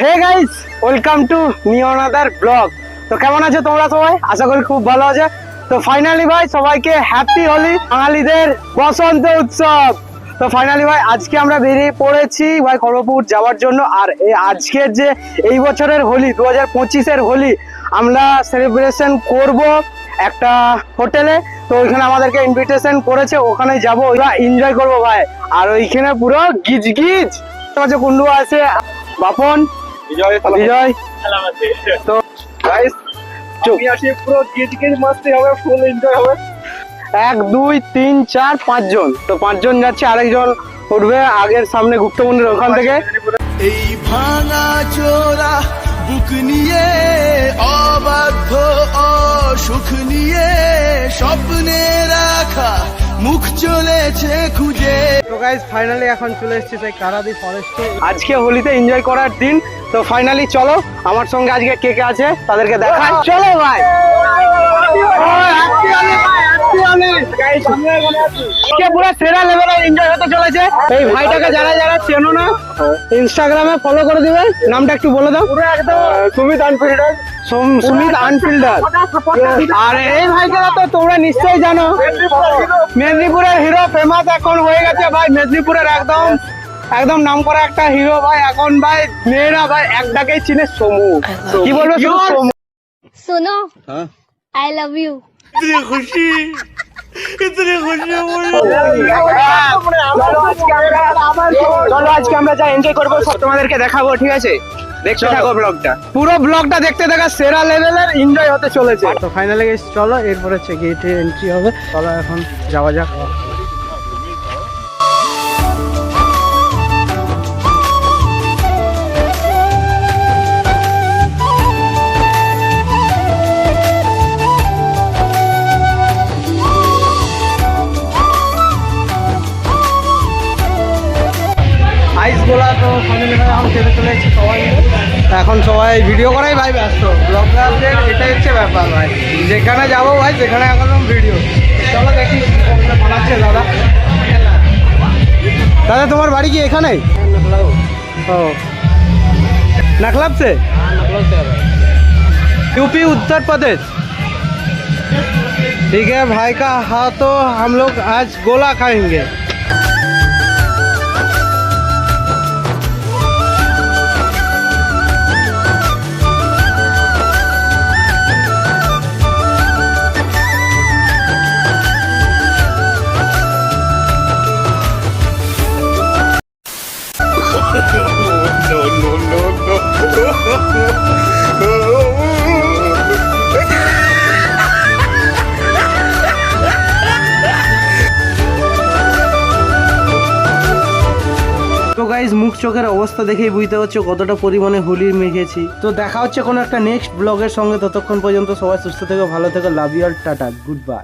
Hey guys welcome to new another blog তো কেমন আছো তোমরা সবাই? আশা করি খুব ভালো আছে। তো ফাইনালি ভাই, সবাইকে হ্যাপি হোলি বাঙালিদের বসন্ত উৎসব। তো ফাইনালি ভাই আজকে আমরা বেরিয়ে পড়েছি ভাই খড়গপুর যাওয়ার জন্য। আর এই আজকের যে এই বছরের হোলি দু হাজার পঁচিশের হোলি আমরা সেলিব্রেশন করব একটা হোটেলে। তো ওইখানে আমাদেরকে ইনভিটেশন করেছে ওখানে যাব এনজয় করব ভাই। আর ওইখানে পুরো গিজ গিজ আছে কুন্ডু আছে বাপন বিজয় বিজয়। তো গাইস পুরো গিজ গিজ মাস্তি হবে ফুল এনজয় হবে। এক দুই তিন চার পাঁচজন। তো পাঁচজন যাচ্ছে আরেকজন উঠবে আগের সামনে গুপ্তমন্দির ওখান থেকে। এই ভাঙা চোরা বুক নিয়ে অবাধ্য অসুখ নিয়ে স্বপ্নে রাখা মুখ চলেছে খুঁজে। তো গাইজ ফাইনালি এখন চলে এসেছি সেই কারাদি ফরেস্টে আজকে হোলিতে এনজয় করার দিন। তো ফাইনালি চলো আমার সঙ্গে আজকে কে কে আছে তাদেরকে দেখা চলো ভাই। ভাইটাকে যারা যারা না ইনস্টাগ্রামে ফলো করে দিবে। নামটা একটু বলে দাও। একদম সুমিত আনফিল্ডার সুমিত আনফিল্ডার এই তো তোমরা নিশ্চয়ই জানো। মেদিনীপুরের হিরো ফেমাস এখন হয়ে গেছে ভাই। মেদিনীপুরের একদম একদম নাম করা একটা হিরো ভাই। এখন ভাই মেয়েরা ভাই একটাকেই চিনে সমু। কি বলব শোনো আই লাভ ইউ খুশি। ইতনি খুশি চলো আজকে আমরা হ্যাঁ, যা এনজয় করব সব তোমাদেরকে দেখাবো ঠিক আছে? দেখতে থাকো ব্লগটা পুরো ব্লগটা দেখতে থাকা সেরা লেভেলের এনজয় হতে চলেছে। তো ফাইনালি চলো এরপর হচ্ছে গেটে এন্ট্রি হবে। চলো এখন যাওয়া যাক। গোলা তো ফাইনালি ভাই এখন খেতে চলে এসেছি সবাই মিলে। এখন সবাই ভিডিও করাই ভাই ব্যস্ত ব্লগারদের এটাই হচ্ছে ব্যাপার ভাই যেখানে যাবো ভাই সেখানে একদম ভিডিও চলো দেখি কি করে বানাচ্ছে দাদা দাদা তোমার বাড়ি কি এখানেই ও नकलब से यूपी उत्तर प्रदेश ठीक है भाई का हाँ तो हम लोग आज गोला खाएंगे তো মুখ চোখের অবস্থা দেখেই বুঝতে পারছ কতটা পরিমাণে হোলি মেখেছি তো দেখা হচ্ছে কোনো একটা নেক্সট ব্লগের সঙ্গে। ততক্ষণ পর্যন্ত সবাই সুস্থ থেকে, ভালো থেকো লাভ ইউ আর টাটা গুড বাই